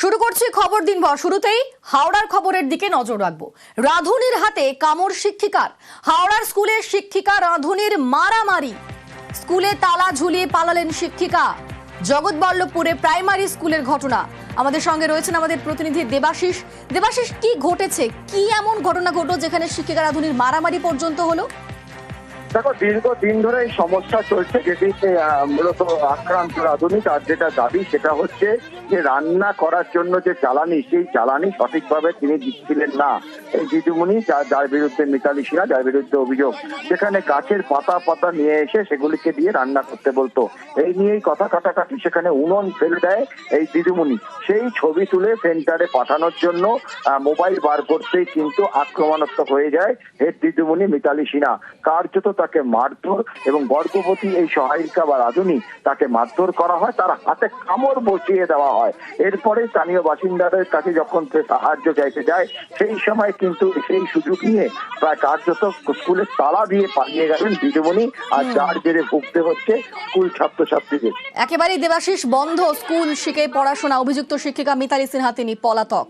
শুরু করছি খবর দিন ভর শুরুতেই হাওড়ার খবরের দিকে নজর রাখব। রাধুনির হাতে কামড় শিক্ষিকার। হাওড়ার স্কুলের শিক্ষিকা রাধুনির মারামারি। স্কুলে তালা ঝুলিয়ে পালালেন শিক্ষিকা। জগৎবল্লভপুরে প্রাইমারি স্কুলের ঘটনা। আমাদের সঙ্গে রয়েছেন আমাদের প্রতিনিধি দেবাশিস। দেবাশিস কি ঘটেছে? কি এমন ঘটনা ঘটলো যেখানে শিক্ষিকা রাধুনির মারামারি পর্যন্ত হলো? দেখো দীর্ঘদিন ধরে এই সমস্যা চলছে আহ, মূলত আক্রান্ত রাধুনি তার যেটা দাবি সেটা হচ্ছে যে রান্না করার জন্য যে জ্বালানি, সেই জ্বালানি সঠিকভাবে তিনি দিচ্ছিলেন না। এই দিদিমণি যার বিরুদ্ধে মিতালি সিনহা, যার বিরুদ্ধে অভিযোগ সেখানে গাছের পাতা পাতা নিয়ে এসে সেগুলিকে দিয়ে রান্না করতে বলতো। এই নিয়েই কথা কাটাকাটি, সেখানে উনুন ফেলে দেয় এই দিদিমণি। সেই ছবি তুলে সেন্টারে পাঠানোর জন্য মোবাইল বার করতেই কিন্তু আক্রমণাত্মক হয়ে যায় হেড দিদিমণি মিতালি সিনহা। কার্যত তাকে মারধর এবং গর্ভবতী এই সহায়িকা বা রাধুনি তাকে মারধর করা হয়, তার হাতে কামড় বসিয়ে দেওয়া এরপরে স্থানীয় বাসিন্দাদের কাছে যখন সে সাহায্য চাইতে যায় সেই সময় কিন্তু সেই সুযোগ নিয়ে প্রায় কার্যত স্কুলের তালা দিয়ে পালিয়ে গেলেন দিদিমণি আর যার জেরে ভুগতে হচ্ছে স্কুল ছাত্রছাত্রীদের। একেবারেই দেবাশিস বন্ধ স্কুল শিখে পড়াশোনা অভিযুক্ত শিক্ষিকা মিতালি সিনহা তিনি পলাতক।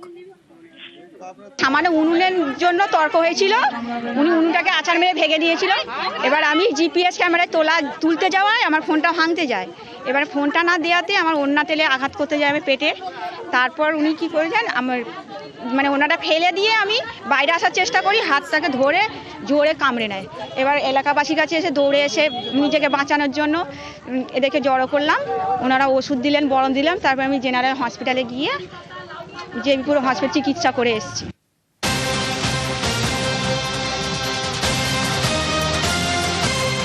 সামান্য উনুনের জন্য তর্ক হয়েছিল। উনি উনুনটাকে আচার মেরে ভেঙে দিয়েছিল। এবার আমি জিপিএস ক্যামেরায় তোলা তুলতে যাওয়ায় আমার ফোনটা ভাঙতে যায়। এবার ফোনটা না দেওয়াতে আমার অন্য তেলে আঘাত করতে যায় আমি পেটে তারপর উনি কি করেছেন, আমার মানে ওনাটা ফেলে দিয়ে আমি বাইরে আসার চেষ্টা করি, হাতটাকে ধরে জোরে কামড়ে নেয়। এবার এলাকাবাসীর কাছে এসে দৌড়ে এসে নিজেকে বাঁচানোর জন্য এদেরকে জড়ো করলাম। ওনারা ওষুধ দিলেন, বরণ দিলাম তারপর আমি জেনারেল হসপিটালে গিয়ে যে পুরো হসপিটাল চিকিৎসা করে এসেছি।